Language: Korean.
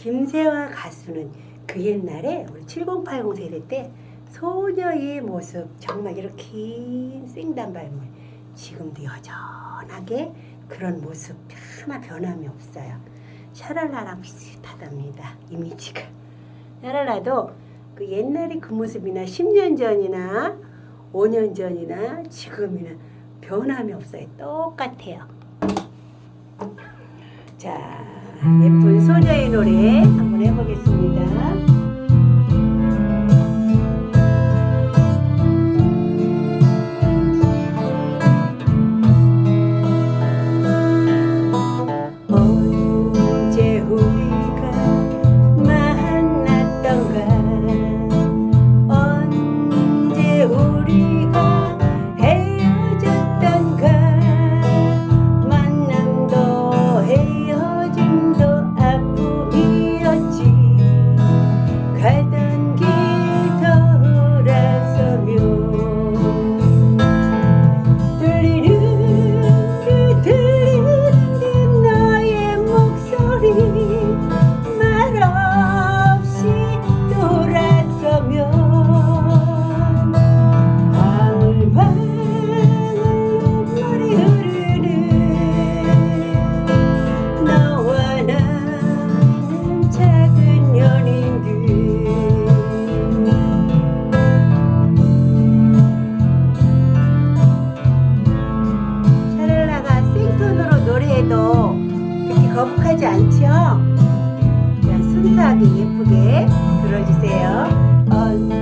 김세화 가수는 그 옛날에 우리 7080 세대 때 소녀의 모습 정말 이렇게 긴 생단발물 지금도 여전하게 그런 모습 하나 변함이 없어요. 샤랄라랑 비슷하답니다. 이미지가. 샤랄라도 그 옛날에 그 모습이나 10년 전이나 5년 전이나 지금이나 변함이 없어요. 똑같아요. 자, 예쁜 소녀의 노래 한번 해보겠습니다. 않죠? 자, 순수하게 예쁘게 들어주세요. 언